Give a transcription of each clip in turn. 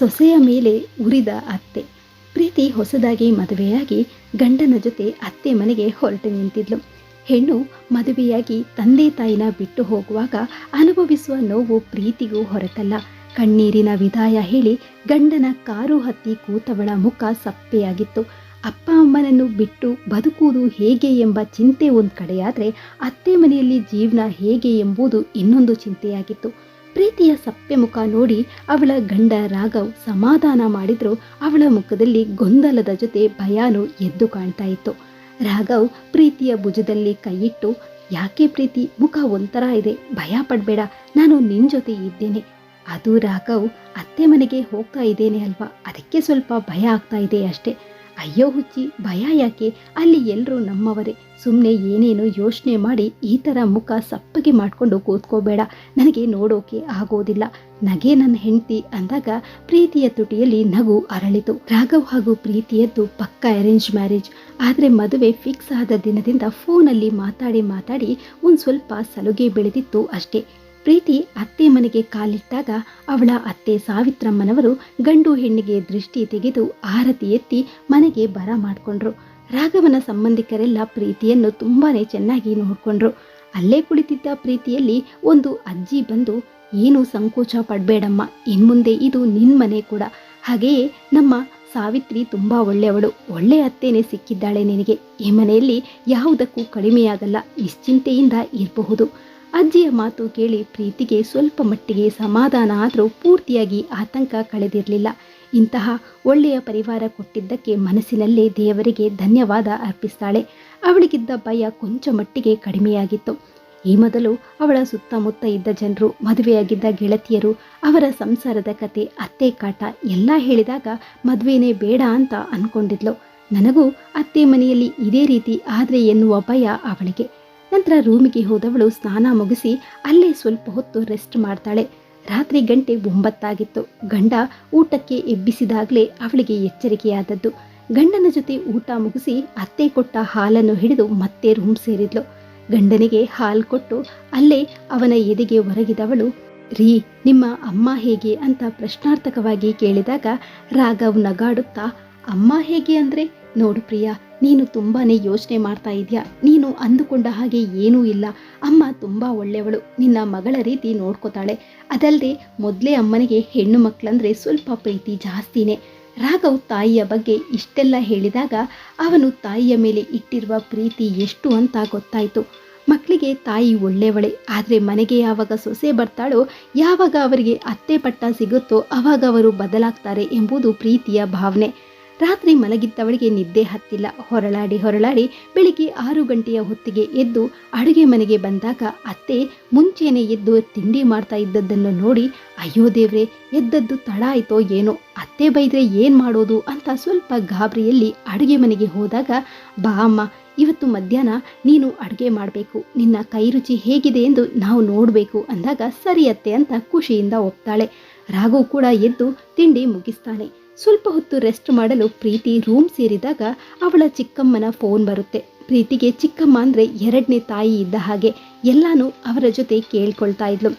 ಸೊಸೆಯ ಮೇಲೆ ಉರಿದ ಅತ್ತೆ. ಪ್ರೀತಿ ಹೊಸದಾಗಿ ಮದುವೆಯಾಗಿ ಗಂಡನ ಜೊತೆ ಅತ್ತೆ ಮನೆಗೆ ಹೊರಟು ನಿಂತಿದ್ಲು. ಹೆಣ್ಣು ಮದುವೆಯಾಗಿ ತಂದೆ ತಾಯಿನ ಬಿಟ್ಟು ಹೋಗುವಾಗ ಅನುಭವಿಸುವ ನೋವು ಪ್ರೀತಿಗೂ ಹೊರತಲ್ಲ. ಕಣ್ಣೀರಿನ ವಿದಾಯ ಹೇಳಿ ಗಂಡನ ಕಾರು ಹತ್ತಿ ಕೂತವಳ ಮುಖ ಸಪ್ಪೆಯಾಗಿತ್ತು. ಅಪ್ಪ ಅಮ್ಮನನ್ನು ಬಿಟ್ಟು ಬದುಕುವುದು ಹೇಗೆ ಎಂಬ ಚಿಂತೆ ಒಂದು ಕಡೆಯಾದರೆ ಅತ್ತೆ ಮನೆಯಲ್ಲಿ ಜೀವನ ಹೇಗೆ ಎಂಬುದು ಇನ್ನೊಂದು ಚಿಂತೆಯಾಗಿತ್ತು. ಪ್ರೀತಿಯ ಸಪ್ಪೆ ಮುಖ ನೋಡಿ ಅವಳ ಗಂಡ ರಾಘವ್ ಸಮಾಧಾನ ಮಾಡಿದ್ರು. ಅವಳ ಮುಖದಲ್ಲಿ ಗೊಂದಲದ ಜೊತೆ ಭಯಾನು ಎದ್ದು ಕಾಣ್ತಾ ಇತ್ತು. ರಾಘವ್ ಪ್ರೀತಿಯ ಭುಜದಲ್ಲಿ ಕೈಯಿಟ್ಟು, ಯಾಕೆ ಪ್ರೀತಿ? ಮುಖ ಒಂಥರ ಇದೆ. ಭಯ ಪಡಬೇಡ. ನಾನು ನಿನ್ನ ಜೊತೆ ಇದ್ದೇನೆ. ಅದು ರಾಘವ್, ಅತ್ತೆ ಮನೆಗೆ ಹೋಗ್ತಾ ಇದ್ದೇನೆ ಅಲ್ವಾ? ಅದಕ್ಕೆ ಸ್ವಲ್ಪ ಭಯ ಆಗ್ತಾ ಇದೆ ಅಷ್ಟೇ. ಅಯ್ಯೋ ಹುಚ್ಚಿ, ಭಯ ಯಾಕೆ? ಅಲ್ಲಿ ಎಲ್ಲರೂ ನಮ್ಮವರೇ. ಸುಮ್ಮನೆ ಏನೇನೋ ಯೋಚನೆ ಮಾಡಿ ಈ ಥರ ಮುಖ ಸಪ್ಪಗೆ ಮಾಡಿಕೊಂಡು ಕೂತ್ಕೋಬೇಡ. ನನಗೆ ನೋಡೋಕೆ ಆಗೋದಿಲ್ಲ. ನಗೆ ನನ್ನ ಹೆಂಡತಿ ಅಂದಾಗ ಪ್ರೀತಿಯ ತುಟಿಯಲ್ಲಿ ನಗು ಅರಳಿತು. ರಾಘವ್ ಹಾಗೂ ಪ್ರೀತಿಯದ್ದು ಪಕ್ಕ ಅರೇಂಜ್ ಮ್ಯಾರೇಜ್ ಆದರೆ ಮದುವೆ ಫಿಕ್ಸ್ ಆದ ದಿನದಿಂದ ಫೋನಲ್ಲಿ ಮಾತಾಡಿ ಮಾತಾಡಿ ಒಂದು ಸ್ವಲ್ಪ ಸಲುಗೆ ಬೆಳೆದಿತ್ತು ಅಷ್ಟೇ. ಪ್ರೀತಿ ಅತ್ತೆ ಮನೆಗೆ ಕಾಲಿಟ್ಟಾಗ ಅವಳ ಅತ್ತೆ ಸಾವಿತ್ರಮ್ಮನವರು ಗಂಡು ಹೆಣ್ಣಿಗೆ ದೃಷ್ಟಿ ತೆಗೆದು ಆರತಿ ಎತ್ತಿ ಮನೆಗೆ ಬರ ಮಾಡಿಕೊಂಡ್ರು. ರಾಘವನ ಸಂಬಂಧಿಕರೆಲ್ಲ ಪ್ರೀತಿಯನ್ನು ತುಂಬಾನೇ ಚೆನ್ನಾಗಿ ನೋಡಿಕೊಂಡ್ರು. ಅಲ್ಲೇ ಕುಳಿತಿದ್ದ ಪ್ರೀತಿಯಲ್ಲಿ ಒಂದು ಅಜ್ಜಿ ಬಂದು, ಏನು ಸಂಕೋಚ ಪಡಬೇಡಮ್ಮ, ಇನ್ಮುಂದೆ ಇದು ನಿನ್ನ ಮನೆ ಕೂಡ. ಹಾಗೆಯೇ ನಮ್ಮ ಸಾವಿತ್ರಿ ತುಂಬ ಒಳ್ಳೆಯವಳು. ಒಳ್ಳೆ ಅತ್ತೇನೆ ಸಿಕ್ಕಿದ್ದಾಳೆ ನಿನಗೆ. ಈ ಮನೆಯಲ್ಲಿ ಯಾವುದಕ್ಕೂ ಕಡಿಮೆಯಾಗಲ್ಲ. ನಿಶ್ಚಿಂತೆಯಿಂದ ಇರಬಹುದು. ಅಜ್ಜಿಯ ಮಾತು ಕೇಳಿ ಪ್ರೀತಿಗೆ ಸ್ವಲ್ಪ ಮಟ್ಟಿಗೆ ಸಮಾಧಾನ ಆದರೂ ಪೂರ್ತಿಯಾಗಿ ಆತಂಕ ಕಳೆದಿರಲಿಲ್ಲ. ಇಂತಹ ಒಳ್ಳೆಯ ಪರಿವಾರ ಕೊಟ್ಟಿದ್ದಕ್ಕೆ ಮನಸ್ಸಿನಲ್ಲೇ ದೇವರಿಗೆ ಧನ್ಯವಾದ ಅರ್ಪಿಸ್ತಾಳೆ. ಅವಳಿಗಿದ್ದ ಭಯ ಕೊಂಚ ಮಟ್ಟಿಗೆ ಕಡಿಮೆಯಾಗಿತ್ತು. ಈ ಮೊದಲು ಅವಳ ಸುತ್ತಮುತ್ತ ಇದ್ದ ಜನರು, ಮದುವೆಯಾಗಿದ್ದ ಗೆಳತಿಯರು, ಅವರ ಸಂಸಾರದ ಕತೆ, ಅತ್ತೆ ಕಾಟ ಎಲ್ಲ ಹೇಳಿದಾಗ ಮದುವೆನೇ ಬೇಡ ಅಂತ ಅನ್ಕೊಂಡಿದ್ಲು. ನನಗೂ ಅತ್ತೆ ಮನೆಯಲ್ಲಿ ಇದೇ ರೀತಿ ಆದರೆ ಎನ್ನುವ ಭಯ ಅವಳಿಗೆ. ನಂತರ ರೂಮಿಗೆ ಹೋದವಳು ಸ್ನಾನ ಮುಗಿಸಿ ಅಲ್ಲೇ ಸ್ವಲ್ಪ ಹೊತ್ತು ರೆಸ್ಟ್ ಮಾಡ್ತಾಳೆ. ರಾತ್ರಿ ಗಂಟೆ ಒಂಬತ್ತಾಗಿತ್ತು. ಗಂಡ ಊಟಕ್ಕೆ ಎಬ್ಬಿಸಿದಾಗಲೇ ಅವಳಿಗೆ ಎಚ್ಚರಿಕೆಯಾದದ್ದು. ಗಂಡನ ಜೊತೆ ಊಟ ಮುಗಿಸಿ ಅತ್ತೆ ಕೊಟ್ಟ ಹಾಲನ್ನು ಹಿಡಿದು ಮತ್ತೆ ರೂಮ್ ಸೇರಿದ್ಲು. ಗಂಡನಿಗೆ ಹಾಲು ಕೊಟ್ಟು ಅಲ್ಲೇ ಅವನ ಎದೆಗೆ ಹೊರಗಿದವಳು ರೀ, ನಿಮ್ಮ ಅಮ್ಮ ಹೇಗೆ ಅಂತ ಪ್ರಶ್ನಾರ್ಥಕವಾಗಿ ಕೇಳಿದಾಗ ರಾಘವ್ ನಗಾಡುತ್ತಾ, ಅಮ್ಮ ಹೇಗೆ ಅಂದ್ರೆ? ನೋಡು ಪ್ರಿಯಾ ನೀನು ತುಂಬಾ ಯೋಚನೆ ಮಾಡ್ತಾ ಇದೆಯಾ? ನೀನು ಅಂದುಕೊಂಡ ಹಾಗೆ ಏನೂ ಇಲ್ಲ. ಅಮ್ಮ ತುಂಬ ಒಳ್ಳೆಯವಳು. ನಿನ್ನ ಮಗಳ ರೀತಿ ನೋಡ್ಕೋತಾಳೆ. ಅದಲ್ಲದೆ ಮೊದಲೇ ಅಮ್ಮನಿಗೆ ಹೆಣ್ಣು ಮಕ್ಕಳಂದ್ರೆ ಸ್ವಲ್ಪ ಪ್ರೀತಿ ಜಾಸ್ತಿನೇ. ರಾಘವ್ ತಾಯಿಯ ಬಗ್ಗೆ ಇಷ್ಟೆಲ್ಲ ಹೇಳಿದಾಗ ಅವನು ತಾಯಿಯ ಮೇಲೆ ಇಟ್ಟಿರುವ ಪ್ರೀತಿ ಎಷ್ಟು ಅಂತ ಗೊತ್ತಾಯಿತು. ಮಕ್ಕಳಿಗೆ ತಾಯಿ ಒಳ್ಳೆಯವಳೆ. ಆದರೆ ಮನೆಗೆ ಯಾವಾಗ ಸೊಸೆ ಬರ್ತಾಳೋ, ಯಾವಾಗ ಅವರಿಗೆ ಅತ್ತೆ ಪಟ್ಟ ಸಿಗುತ್ತೋ ಆವಾಗ ಅವರು ಬದಲಾಗ್ತಾರೆ ಎಂಬುದು ಪ್ರೀತಿಯ ಭಾವನೆ. ರಾತ್ರಿ ಮಲಗಿದ್ದವಳಿಗೆ ನಿದ್ದೆ ಹತ್ತಿಲ್ಲ. ಹೊರಳಾಡಿ ಹೊರಳಾಡಿ ಬೆಳಿಗ್ಗೆ ಆರು ಗಂಟೆಯ ಹೊತ್ತಿಗೆ ಎದ್ದು ಅಡುಗೆ ಮನೆಗೆ ಬಂದಾಗ ಅತ್ತೆ ಮುಂಚೆನೆ ಎದ್ದು ತಿಂಡಿ ಮಾಡ್ತಾ ಇದ್ದದ್ದನ್ನು ನೋಡಿ, ಅಯ್ಯೋ ದೇವ್ರೆ, ಎದ್ದದ್ದು ತಡ ಆಯ್ತೋ ಏನೋ, ಅತ್ತೆ ಬೈದ್ರೆ ಏನು ಮಾಡೋದು? ಅಂತ ಸ್ವಲ್ಪ ಗಾಬರಿಯಲ್ಲಿ ಅಡುಗೆ ಮನೆಗೆ ಹೋದಾಗ, ಬಾ ಅಮ್ಮ, ಇವತ್ತು ಮಧ್ಯಾಹ್ನ ನೀನು ಅಡುಗೆ ಮಾಡಬೇಕು. ನಿನ್ನ ಕೈ ರುಚಿ ಹೇಗಿದೆ ಎಂದು ನಾವು ನೋಡಬೇಕು ಅಂದಾಗ, ಸರಿ ಅತ್ತೆ ಅಂತ ಖುಷಿಯಿಂದ ಒಪ್ತಾಳೆ. ರಾಘು ಕೂಡ ಎದ್ದು ತಿಂಡಿ ಮುಗಿಸ್ತಾನೆ. ಸ್ವಲ್ಪ ಹೊತ್ತು ರೆಸ್ಟ್ ಮಾಡಲು ಪ್ರೀತಿ ರೂಮ್ ಸೇರಿದಾಗ ಅವಳ ಚಿಕ್ಕಮ್ಮನ ಫೋನ್ ಬರುತ್ತೆ. ಪ್ರೀತಿಗೆ ಚಿಕ್ಕಮ್ಮ ಅಂದರೆ ಎರಡನೇ ತಾಯಿ ಇದ್ದ ಹಾಗೆ ಎಲ್ಲನೂ ಅವರ ಜೊತೆ ಕೇಳ್ಕೊಳ್ತಾ ಇದ್ಲು.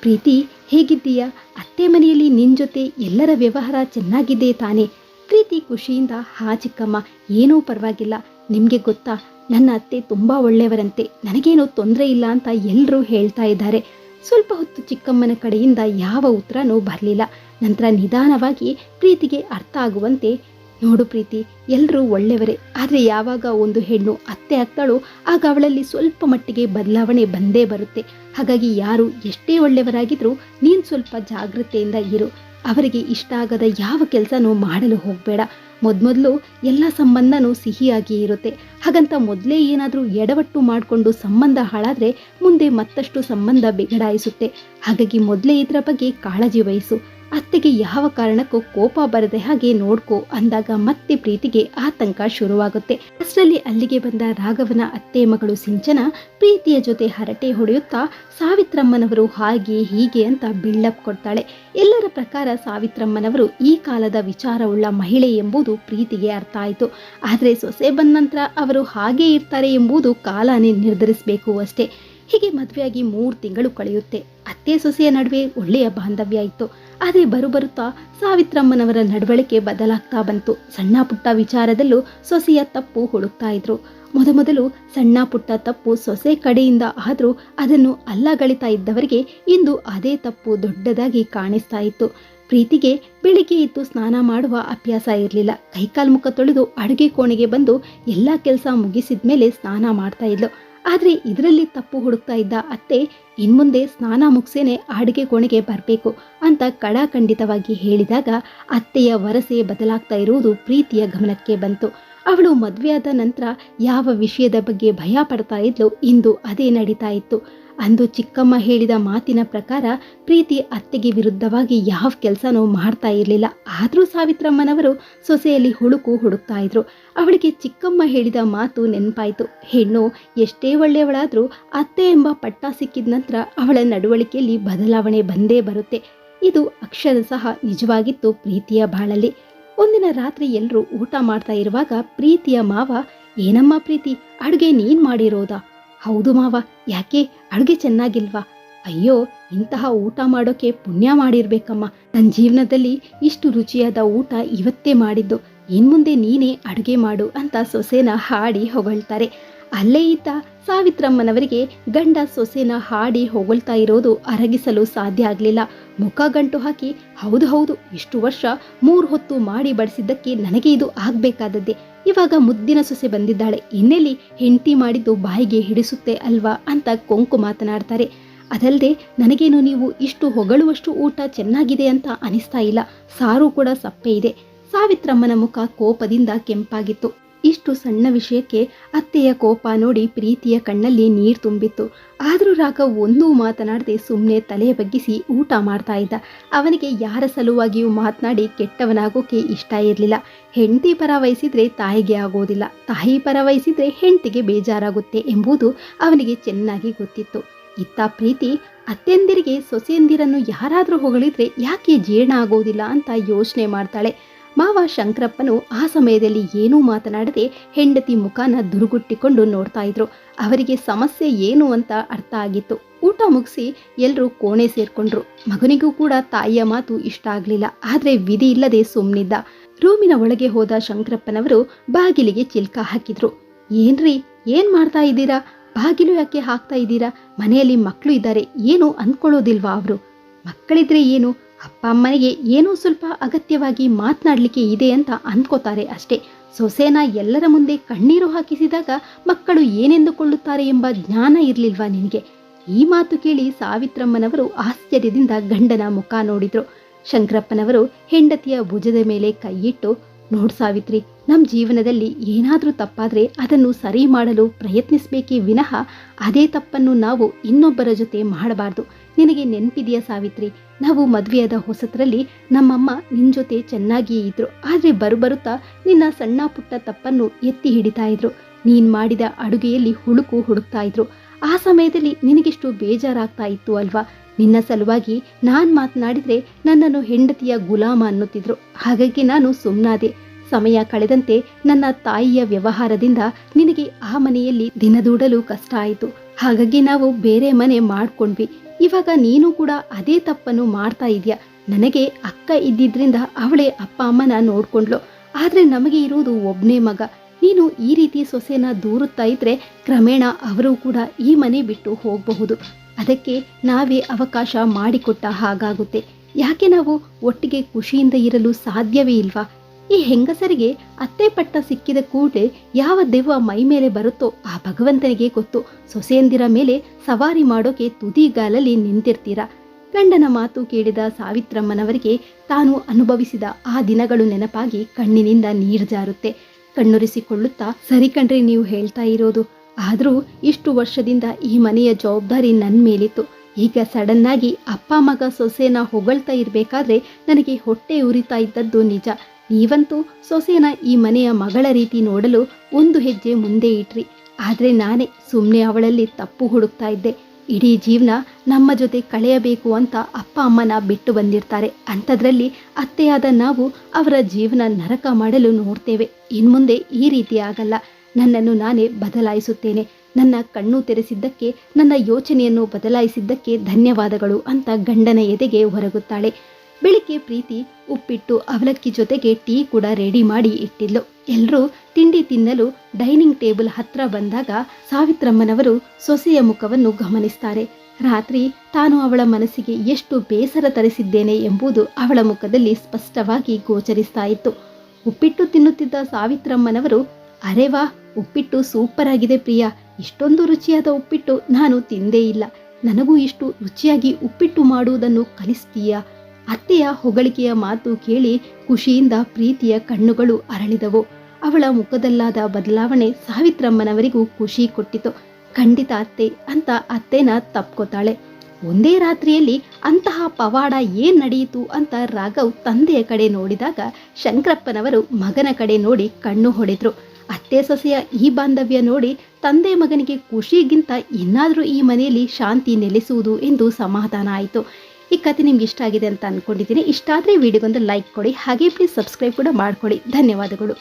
ಪ್ರೀತಿ, ಹೇಗಿದ್ದೀಯಾ? ಅತ್ತೆ ಮನೆಯಲ್ಲಿ ನಿನ್ನ ಜೊತೆ ಎಲ್ಲರ ವ್ಯವಹಾರ ಚೆನ್ನಾಗಿದೆ ತಾನೇ. ಪ್ರೀತಿ ಖುಷಿಯಿಂದ, ಹಾ ಚಿಕ್ಕಮ್ಮ, ಏನೂ ಪರವಾಗಿಲ್ಲ. ನಿಮಗೆ ಗೊತ್ತಾ? ನನ್ನ ಅತ್ತೆ ತುಂಬ ಒಳ್ಳೆಯವರಂತೆ. ನನಗೇನು ತೊಂದರೆ ಇಲ್ಲ ಅಂತ ಎಲ್ಲರೂ ಹೇಳ್ತಾ ಇದ್ದಾರೆ. ಸ್ವಲ್ಪ ಹೊತ್ತು ಚಿಕ್ಕಮ್ಮನ ಕಡೆಯಿಂದ ಯಾವ ಉತ್ತರನೂ ಬರಲಿಲ್ಲ. ನಂತರ ನಿಧಾನವಾಗಿ ಪ್ರೀತಿಗೆ ಅರ್ಥ ಆಗುವಂತೆ, ನೋಡು ಪ್ರೀತಿ ಎಲ್ಲರೂ ಒಳ್ಳೆಯವರೇ. ಆದರೆ ಯಾವಾಗ ಒಂದು ಹೆಣ್ಣು ಅತ್ತೆ ಆಗ್ತಾಳೋ, ಆಗ ಅವಳಲ್ಲಿ ಸ್ವಲ್ಪ ಮಟ್ಟಿಗೆ ಬದಲಾವಣೆ ಬಂದೇ ಬರುತ್ತೆ. ಹಾಗಾಗಿ ಯಾರು ಎಷ್ಟೇ ಒಳ್ಳೆಯವರಾಗಿದ್ರೂ ನೀನು ಸ್ವಲ್ಪ ಜಾಗೃತೆಯಿಂದ ಇರು. ಅವರಿಗೆ ಇಷ್ಟ ಆಗದ ಯಾವ ಕೆಲಸನೂ ಮಾಡಲು ಹೋಗಬೇಡ. ಮೊದಮೊದಲು ಎಲ್ಲ ಸಂಬಂಧನೂ ಸಿಹಿಯಾಗಿ ಇರುತ್ತೆ. ಹಾಗಂತ ಮೊದಲೇ ಏನಾದರೂ ಎಡವಟ್ಟು ಮಾಡಿಕೊಂಡು ಸಂಬಂಧ ಹಾಳಾದರೆ ಮುಂದೆ ಮತ್ತಷ್ಟು ಸಂಬಂಧ ಬಿಗಡಾಯಿಸುತ್ತೆ. ಹಾಗಾಗಿ ಮೊದಲೇ ಇದರ ಬಗ್ಗೆ ಕಾಳಜಿ ವಹಿಸು. ಅತ್ತೆಗೆ ಯಾವ ಕಾರಣಕ್ಕೂ ಕೋಪ ಬರದೆ ಹಾಗೆ ನೋಡ್ಕೋ ಅಂದಾಗ ಮತ್ತೆ ಪ್ರೀತಿಗೆ ಆತಂಕ ಶುರುವಾಗುತ್ತೆ. ಅಷ್ಟರಲ್ಲಿ ಅಲ್ಲಿಗೆ ಬಂದ ರಾಘವನ ಅತ್ತೆ ಮಗಳು ಸಿಂಚನ ಪ್ರೀತಿಯ ಜೊತೆ ಹರಟೆ ಹೊಡೆಯುತ್ತಾ ಸಾವಿತ್ರಮ್ಮನವರು ಹಾಗೆ ಹೀಗೆ ಅಂತ ಬಿಲ್ಡಪ್ ಕೊಡ್ತಾಳೆ. ಎಲ್ಲರ ಪ್ರಕಾರ ಸಾವಿತ್ರಮ್ಮನವರು ಈ ಕಾಲದ ವಿಚಾರವುಳ್ಳ ಮಹಿಳೆ ಎಂಬುದು ಪ್ರೀತಿಗೆ ಅರ್ಥ ಆಯಿತು. ಆದರೆ ಸೊಸೆ ಬಂದ ನಂತರ ಅವರು ಹಾಗೆ ಇರ್ತಾರೆ ಎಂಬುದು ಕಾಲನೇ ನಿರ್ಧರಿಸಬೇಕು ಅಷ್ಟೇ. ಹೀಗೆ ಮದುವೆಯಾಗಿ ಮೂರು ತಿಂಗಳು ಕಳೆಯುತ್ತೆ. ಅತ್ತೆ ಸೊಸೆಯ ನಡುವೆ ಒಳ್ಳೆಯ ಬಾಂಧವ್ಯ ಇತ್ತು. ಅದೇ ಬರುಬರುತ್ತಾ ಸಾವಿತ್ರಮ್ಮನವರ ನಡವಳಿಕೆ ಬದಲಾಗ್ತಾ ಬಂತು. ಸಣ್ಣ ಪುಟ್ಟ ವಿಚಾರದಲ್ಲೂ ಸೊಸೆಯ ತಪ್ಪು ಹುಡುಕ್ತಾ ಇದ್ರು. ಮೊದಮೊದಲು ಸಣ್ಣ ಪುಟ್ಟ ತಪ್ಪು ಸೊಸೆ ಕಡೆಯಿಂದ ಆದರೂ ಅದನ್ನು ಅಲ್ಲಗಳಿತಾ ಇದ್ದವರಿಗೆ ಇಂದು ಅದೇ ತಪ್ಪು ದೊಡ್ಡದಾಗಿ ಕಾಣಿಸ್ತಾ ಇತ್ತು. ಪ್ರೀತಿಗೆ ಬೆಳಿಗ್ಗೆ ಇದ್ದು ಸ್ನಾನ ಮಾಡುವ ಅಭ್ಯಾಸ ಇರಲಿಲ್ಲ. ಕೈಕಾಲು ಮುಖ ತೊಳೆದು ಅಡುಗೆ ಕೋಣೆಗೆ ಬಂದು ಎಲ್ಲ ಕೆಲಸ ಮುಗಿಸಿದ ಮೇಲೆ ಸ್ನಾನ ಮಾಡ್ತಾ ಇದ್ಲು. ಆದರೆ ಇದರಲ್ಲಿ ತಪ್ಪು ಹುಡುಕ್ತಾ ಇದ್ದ ಅತ್ತೆ ಇನ್ಮುಂದೆ ಸ್ನಾನ ಮುಗಿಸೇನೆ ಅಡುಗೆ ಕೋಣೆಗೆ ಬರಬೇಕು ಅಂತ ಕಡಾಖಂಡಿತವಾಗಿ ಹೇಳಿದಾಗ ಅತ್ತೆಯ ವರಸೆ ಬದಲಾಗ್ತಾ ಇರುವುದು ಪ್ರೀತಿಯ ಗಮನಕ್ಕೆ ಬಂತು. ಅವಳು ಮದುವೆಯಾದ ನಂತರ ಯಾವ ವಿಷಯದ ಬಗ್ಗೆ ಭಯ ಪಡ್ತಾ ಇದ್ಲು ಇಂದು ಅದೇ ನಡೀತಾ ಇತ್ತು. ಅಂದು ಚಿಕ್ಕಮ್ಮ ಹೇಳಿದ ಮಾತಿನ ಪ್ರಕಾರ ಪ್ರೀತಿ ಅತ್ತೆಗೆ ವಿರುದ್ಧವಾಗಿ ಯಾವ ಕೆಲಸನೂ ಮಾಡ್ತಾ ಇರಲಿಲ್ಲ. ಆದರೂ ಸಾವಿತ್ರಮ್ಮನವರು ಸೊಸೆಯಲ್ಲಿ ಹುಡುಕು ಹುಡುಕ್ತಾ ಇದ್ರು. ಅವಳಿಗೆ ಚಿಕ್ಕಮ್ಮ ಹೇಳಿದ ಮಾತು ನೆನಪಾಯಿತು. ಹೆಣ್ಣು ಎಷ್ಟೇ ಒಳ್ಳೆಯವಳಾದರೂ ಅತ್ತೆ ಎಂಬ ಪಟ್ಟ ಸಿಕ್ಕಿದ ನಂತರ ಅವಳ ನಡವಳಿಕೆಯಲ್ಲಿ ಬದಲಾವಣೆ ಬಂದೇ ಬರುತ್ತೆ. ಇದು ಅಕ್ಷರ ಸಹ ನಿಜವಾಗಿತ್ತು ಪ್ರೀತಿಯ ಬಾಳಲ್ಲಿ. ಒಂದಿನ ರಾತ್ರಿ ಎಲ್ಲರೂ ಊಟ ಮಾಡ್ತಾ ಇರುವಾಗ ಪ್ರೀತಿಯ ಮಾವ, ಏನಮ್ಮ ಪ್ರೀತಿ, ಅಡುಗೆ ನೀನು ಮಾಡಿರೋದಾ? ಹೌದು ಮಾವ, ಯಾಕೆ? ಅಡುಗೆ ಚೆನ್ನಾಗಿಲ್ವಾ? ಅಯ್ಯೋ, ಇಂತಹ ಊಟ ಮಾಡೋಕೆ ಪುಣ್ಯ ಮಾಡಿರ್ಬೇಕಮ್ಮ. ನನ್ನ ಜೀವನದಲ್ಲಿ ಇಷ್ಟು ರುಚಿಯಾದ ಊಟ ಇವತ್ತೇ ಮಾಡಿದ್ದು. ಇನ್ಮುಂದೆ ನೀನೇ ಅಡುಗೆ ಮಾಡು ಅಂತ ಸೊಸೆನ ಹಾಡಿ ಹೊಗಳ್ತಾರೆ. ಅಲ್ಲೇ ಇದ್ದ ಸಾವಿತ್ರಮ್ಮನವರಿಗೆ ಗಂಡ ಸೊಸೆನ ಹಾಡಿ ಹೊಗಳ್ತಾ ಇರೋದು ಅರಗಿಸಲು ಸಾಧ್ಯ ಆಗಲಿಲ್ಲ. ಮುಖ ಗಂಟು ಹಾಕಿ, ಹೌದು ಹೌದು, ಇಷ್ಟು ವರ್ಷ ಮೂರು ಹೊತ್ತು ಮಾಡಿ ಬಡಿಸಿದ್ದಕ್ಕೆ ನನಗೆ ಇದು ಆಗ್ಬೇಕಾದದ್ದೇ. ಇವಾಗ ಮುದ್ದಿನ ಸೊಸೆ ಬಂದಿದ್ದಾಳೆ. ಇನ್ನೆಲ್ಲಿ ಹೆಂಡತಿ ಮಾಡಿದ್ದು ಬಾಯಿಗೆ ಹಿಡಿಸುತ್ತೆ ಅಲ್ವಾ ಅಂತ ಕೊಂಕು ಮಾತನಾಡ್ತಾರೆ. ಅದಲ್ಲದೆ ನನಗೇನು ನೀವು ಇಷ್ಟು ಹೊಗಳುವಷ್ಟು ಊಟ ಚೆನ್ನಾಗಿದೆ ಅಂತ ಅನಿಸ್ತಾ ಇಲ್ಲ. ಸಾರು ಕೂಡ ಸಪ್ಪೆ ಇದೆ. ಸಾವಿತ್ರಮ್ಮನ ಮುಖ ಕೋಪದಿಂದ ಕೆಂಪಾಗಿತ್ತು. ಇಷ್ಟು ಸಣ್ಣ ವಿಷಯಕ್ಕೆ ಅತ್ತೆಯ ಕೋಪ ನೋಡಿ ಪ್ರೀತಿಯ ಕಣ್ಣಲ್ಲಿ ನೀರು ತುಂಬಿತ್ತು. ಆದರೂ ರಾಘವ್ ಒಂದೂ ಮಾತನಾಡದೆ ಸುಮ್ಮನೆ ತಲೆ ಬಗ್ಗಿಸಿ ಊಟ ಮಾಡ್ತಾ ಇದ್ದ. ಅವನಿಗೆ ಯಾರ ಸಲುವಾಗಿಯೂ ಮಾತನಾಡಿ ಕೆಟ್ಟವನಾಗೋಕೆ ಇಷ್ಟ ಇರಲಿಲ್ಲ. ಹೆಂಡತಿ ಪರ ವಹಿಸಿದ್ರೆ ತಾಯಿಗೆ ಆಗೋದಿಲ್ಲ. ತಾಯಿ ಪರ ವಹಿಸಿದ್ರೆ ಹೆಂಡತಿಗೆ ಬೇಜಾರಾಗುತ್ತೆ ಎಂಬುದು ಅವನಿಗೆ ಚೆನ್ನಾಗಿ ಗೊತ್ತಿತ್ತು. ಇತ್ತ ಪ್ರೀತಿ ಅತ್ತೆಂದಿರಿಗೆ ಸೊಸೆಯಂದಿರನ್ನು ಯಾರಾದರೂ ಹೊಗಳಿದ್ರೆ ಯಾಕೆ ಜೀರ್ಣ ಆಗೋದಿಲ್ಲ ಅಂತ ಯೋಚನೆ ಮಾಡ್ತಾಳೆ. ಮಾವ ಶಂಕರಪ್ಪನು ಆ ಸಮಯದಲ್ಲಿ ಏನೂ ಮಾತನಾಡದೆ ಹೆಂಡತಿ ಮುಖಾನ ದುರುಗುಟ್ಟಿಕೊಂಡು ನೋಡ್ತಾ ಇದ್ರು. ಅವರಿಗೆ ಸಮಸ್ಯೆ ಏನು ಅಂತ ಅರ್ಥ ಆಗಿತ್ತು. ಊಟ ಮುಗಿಸಿ ಎಲ್ಲರೂ ಕೋಣೆ ಸೇರ್ಕೊಂಡ್ರು. ಮಗನಿಗೂ ಕೂಡ ತಾಯಿಯ ಮಾತು ಇಷ್ಟ ಆಗಲಿಲ್ಲ. ಆದರೆ ವಿಧಿ ಇಲ್ಲದೆ ಸುಮ್ಮನಿದ್ದ ರೂಮಿನ ಒಳಗೆ ಹೋದ ಶಂಕರಪ್ಪನವರು ಬಾಗಿಲಿಗೆ ಚಿಲ್ಕ ಹಾಕಿದ್ರು. ಏನ್ರಿ, ಏನ್ ಮಾಡ್ತಾ ಇದ್ದೀರಾ? ಬಾಗಿಲು ಯಾಕೆ ಹಾಕ್ತಾ ಇದ್ದೀರಾ? ಮನೆಯಲ್ಲಿ ಮಕ್ಕಳು ಇದ್ದಾರೆ. ಏನು ಅನ್ಕೊಳ್ಳೋದಿಲ್ವಾ ಅವರು? ಮಕ್ಕಳಿದ್ರೆ ಏನು? ಅಪ್ಪ ಅಮ್ಮನಿಗೆ ಏನೋ ಸ್ವಲ್ಪ ಅಗತ್ಯವಾಗಿ ಮಾತನಾಡಲಿಕ್ಕೆ ಇದೆ ಅಂತ ಅಂದ್ಕೋತಾರೆ ಅಷ್ಟೇ. ಸೊಸೇನ ಎಲ್ಲರ ಮುಂದೆ ಕಣ್ಣೀರು ಹಾಕಿಸಿದಾಗ ಮಕ್ಕಳು ಏನೆಂದುಕೊಳ್ಳುತ್ತಾರೆ ಎಂಬ ಜ್ಞಾನ ಇರಲಿಲ್ವಾ ನಿನಗೆ? ಈ ಮಾತು ಕೇಳಿ ಸಾವಿತ್ರಮ್ಮನವರು ಆಶ್ಚರ್ಯದಿಂದ ಗಂಡನ ಮುಖ ನೋಡಿದ್ರು. ಶಂಕರಪ್ಪನವರು ಹೆಂಡತಿಯ ಭುಜದ ಮೇಲೆ ಕೈಯಿಟ್ಟು, ನೋಡ್ ಸಾವಿತ್ರಿ ನಮ್ಮ ಜೀವನದಲ್ಲಿ ಏನಾದರೂ ತಪ್ಪಾದರೆ ಅದನ್ನು ಸರಿ ಮಾಡಲು ಪ್ರಯತ್ನಿಸಬೇಕೇ ವಿನಃ ಅದೇ ತಪ್ಪನ್ನು ನಾವು ಇನ್ನೊಬ್ಬರ ಜೊತೆ ಮಾಡಬಾರ್ದು. ನಿನಗೆ ನೆನಪಿದೆಯಾ ಸಾವಿತ್ರಿ? ನಾವು ಮದುವೆಯಾದ ಹೊಸತರಲ್ಲಿ ನಮ್ಮಮ್ಮ ನಿನ್ನ ಜೊತೆ ಚೆನ್ನಾಗಿಯೇ ಇದ್ರು. ಆದರೆ ಬರುಬರುತ್ತಾ ನಿನ್ನ ಸಣ್ಣ ಪುಟ್ಟ ತಪ್ಪನ್ನು ಎತ್ತಿ ಹಿಡಿತಾ ಇದ್ರು. ನೀನು ಮಾಡಿದ ಅಡುಗೆಯಲ್ಲಿ ಹುಳುಕು ಹುಡುಕ್ತಾ ಇದ್ರು. ಆ ಸಮಯದಲ್ಲಿ ನಿನಗೆಷ್ಟು ಬೇಜಾರಾಗ್ತಾ ಇತ್ತು ಅಲ್ವಾ? ನಿನ್ನ ಸಲುವಾಗಿ ನಾನು ಮಾತನಾಡಿದ್ರೆ ನನ್ನನ್ನು ಹೆಂಡತಿಯ ಗುಲಾಮ ಅನ್ನುತ್ತಿದ್ರು. ಹಾಗಾಗಿ ನಾನು ಸುಮ್ಮನಾದೆ ಸಮಯ ಕಳೆದಂತೆ ನನ್ನ ತಾಯಿಯ ವ್ಯವಹಾರದಿಂದ ನಿನಗೆ ಆ ಮನೆಯಲ್ಲಿ ದಿನದೂಡಲು ಕಷ್ಟ ಆಯಿತು. ಹಾಗಾಗಿ ನಾವು ಬೇರೆ ಮನೆ ಮಾಡ್ಕೊಂಡ್ವಿ. ಇವಾಗ ನೀನು ಕೂಡ ಅದೇ ತಪ್ಪನ್ನು ಮಾಡ್ತಾ ಇದೆಯಾ? ನನಗೆ ಅಕ್ಕ ಇದ್ದಿದ್ರಿಂದ ಅವಳೇ ಅಪ್ಪ ಅಮ್ಮನ ನೋಡ್ಕೊಂಡ್ಲು ಆದರೆ ನಮಗೆ ಇರುವುದು ಒಬ್ಬನೇ ಮಗ. ನೀನು ಈ ರೀತಿ ಸೊಸೆನ ದೂರುತ್ತಾ ಇದ್ರೆ ಕ್ರಮೇಣ ಅವರು ಕೂಡ ಈ ಮನೆ ಬಿಟ್ಟು ಹೋಗಬಹುದು. ಅದಕ್ಕೆ ನಾವೇ ಅವಕಾಶ ಮಾಡಿಕೊಟ್ಟ ಹಾಗಾಗುತ್ತೆ. ಯಾಕೆ ನಾವು ಒಟ್ಟಿಗೆ ಖುಷಿಯಿಂದ ಇರಲು ಸಾಧ್ಯವೇ ಇಲ್ವಾ? ಈ ಹೆಂಗಸರಿಗೆ ಅತ್ತೆ ಪಟ್ಟ ಸಿಕ್ಕಿದ ಕೂಡಲೇ ಯಾವ ದೆವ್ವ ಮೈ ಮೇಲೆ ಬರುತ್ತೋ ಆ ಭಗವಂತನಿಗೆ ಗೊತ್ತು. ಸೊಸೆಯಂದಿರ ಮೇಲೆ ಸವಾರಿ ಮಾಡೋಕೆ ತುದಿಗಾಲಲ್ಲಿ ನಿಂತಿರ್ತೀರಾ? ಗಂಡನ ಮಾತು ಕೇಳಿದ ಸಾವಿತ್ರಮ್ಮನವರಿಗೆ ತಾನು ಅನುಭವಿಸಿದ ಆ ದಿನಗಳು ನೆನಪಾಗಿ ಕಣ್ಣಿನಿಂದ ನೀರು ಜಾರುತ್ತೆ. ಕಣ್ಣುರಿಸಿಕೊಳ್ಳುತ್ತಾ, ಸರಿ ಕಣ್ರಿ, ನೀವು ಹೇಳ್ತಾ ಇರೋದು. ಆದರೂ ಇಷ್ಟು ವರ್ಷದಿಂದ ಈ ಮನೆಯ ಜವಾಬ್ದಾರಿ ನನ್ನ ಮೇಲಿತ್ತು. ಈಗ ಸಡನ್ನಾಗಿ ಅಪ್ಪ ಮಗ ಸೊಸೆನ ಹೊಗಳ್ತಾ ಇರಬೇಕಾದ್ರೆ ನನಗೆ ಹೊಟ್ಟೆ ಉರಿತಾ ಇದ್ದದ್ದು ನಿಜ. ನೀವಂತೂ ಸೊಸೆನ ಈ ಮನೆಯ ಮಗಳ ರೀತಿ ನೋಡಲು ಒಂದು ಹೆಜ್ಜೆ ಮುಂದೆ ಇಟ್ರಿ. ಆದರೆ ನಾನೇ ಸುಮ್ಮನೆ ಅವಳಲ್ಲಿ ತಪ್ಪು ಹುಡುಕ್ತಾ ಇದ್ದೆ. ಇಡೀ ಜೀವನ ನಮ್ಮ ಜೊತೆ ಕಳೆಯಬೇಕು ಅಂತ ಅಪ್ಪ ಅಮ್ಮನ ಬಿಟ್ಟು ಬಂದಿರ್ತಾರೆ. ಅಂಥದ್ರಲ್ಲಿ ಅತ್ತೆಯಾದ ನಾವು ಅವರ ಜೀವನ ನರಕ ಮಾಡಲು ನೋಡ್ತೇವೆ. ಇನ್ಮುಂದೆ ಈ ರೀತಿ ಆಗಲ್ಲ. ನನ್ನನ್ನು ನಾನೇ ಬದಲಾಯಿಸುತ್ತೇನೆ. ನನ್ನ ಕಣ್ಣು ತೆರೆಸಿದ್ದಕ್ಕೆ, ನನ್ನ ಯೋಚನೆಯನ್ನು ಬದಲಾಯಿಸಿದ್ದಕ್ಕೆ ಧನ್ಯವಾದಗಳು ಅಂತ ಗಂಡನ ಎದೆಗೆ ಹೊರಗುತ್ತಾಳೆ ಬೆಳಿಗ್ಗೆ ಪ್ರೀತಿ, ಉಪ್ಪಿಟ್ಟು, ಅವಲಕ್ಕಿ ಜೊತೆಗೆ ಟೀ ಕೂಡ ರೆಡಿ ಮಾಡಿ ಇಟ್ಟಿದ್ಲು. ಎಲ್ಲರೂ ತಿಂಡಿ ತಿನ್ನಲು ಡೈನಿಂಗ್ ಟೇಬಲ್ ಹತ್ರ ಬಂದಾಗ ಸಾವಿತ್ರಮ್ಮನವರು ಸೊಸೆಯ ಮುಖವನ್ನು ಗಮನಿಸ್ತಾರೆ. ರಾತ್ರಿ ತಾನು ಅವಳ ಮನಸ್ಸಿಗೆ ಎಷ್ಟು ಬೇಸರ ತರಿಸಿದ್ದೇನೆ ಎಂಬುದು ಅವಳ ಮುಖದಲ್ಲಿ ಸ್ಪಷ್ಟವಾಗಿ ಗೋಚರಿಸ್ತಾ ಇತ್ತು. ಉಪ್ಪಿಟ್ಟು ತಿನ್ನುತ್ತಿದ್ದ ಸಾವಿತ್ರಮ್ಮನವರು, ಅರೆ ವಾ, ಉಪ್ಪಿಟ್ಟು ಸೂಪರ್ ಆಗಿದೆ ಪ್ರಿಯಾ. ಇಷ್ಟೊಂದು ರುಚಿಯಾದ ಉಪ್ಪಿಟ್ಟು ನಾನು ತಿಂದೇ ಇಲ್ಲ. ನನಗೂ ಇಷ್ಟು ರುಚಿಯಾಗಿ ಉಪ್ಪಿಟ್ಟು ಮಾಡುವುದನ್ನು ಕಲಿಸ್ತೀಯಾ? ಅತ್ತೆಯ ಹೊಗಳಿಕೆಯ ಮಾತು ಕೇಳಿ ಖುಷಿಯಿಂದ ಪ್ರೀತಿಯ ಕಣ್ಣುಗಳು ಅರಳಿದವು. ಅವಳ ಮುಖದಲ್ಲಾದ ಬದಲಾವಣೆ ಸಾವಿತ್ರಮ್ಮನವರಿಗೂ ಖುಷಿ ಕೊಟ್ಟಿತು. ಖಂಡಿತ ಅತ್ತೆ ಅಂತ ಅತ್ತೆನ ತಪ್ಕೋತಾಳೆ. ಒಂದೇ ರಾತ್ರಿಯಲ್ಲಿ ಅಂತಹ ಪವಾಡ ಏನ್ ನಡೆಯಿತು ಅಂತ ರಾಘವ್ ತಂದೆಯ ಕಡೆ ನೋಡಿದಾಗ ಶಂಕರಪ್ಪನವರು ಮಗನ ಕಡೆ ನೋಡಿ ಕಣ್ಣು ಹೊಡೆದ್ರು. ಅತ್ತೆ ಸೊಸೆಯ ಈ ಬಾಂಧವ್ಯ ನೋಡಿ ತಂದೆ ಮಗನಿಗೆ ಖುಷಿಗಿಂತ ಇನ್ನಾದರೂ ಈ ಮನೆಯಲ್ಲಿ ಶಾಂತಿ ನೆಲೆಸುವುದು ಎಂದು ಸಮಾಧಾನ ಆಯಿತು. ಈ ಕತೆ ನಿಮ್ಗೆ ಇಷ್ಟ ಆಗಿದೆ ಅಂತ ಅಂದ್ಕೊಂಡಿದ್ದೀನಿ ಇಷ್ಟ ಆದರೆ ವಿಡಿಯೋಗೊಂದು ಲೈಕ್ ಕೊಡಿ. ಹಾಗೆ ಪ್ಲೀಸ್ ಸಬ್ಸ್ಕ್ರೈಬ್ ಕೂಡ ಮಾಡ್ಕೊಳ್ಳಿ ಧನ್ಯವಾದಗಳು.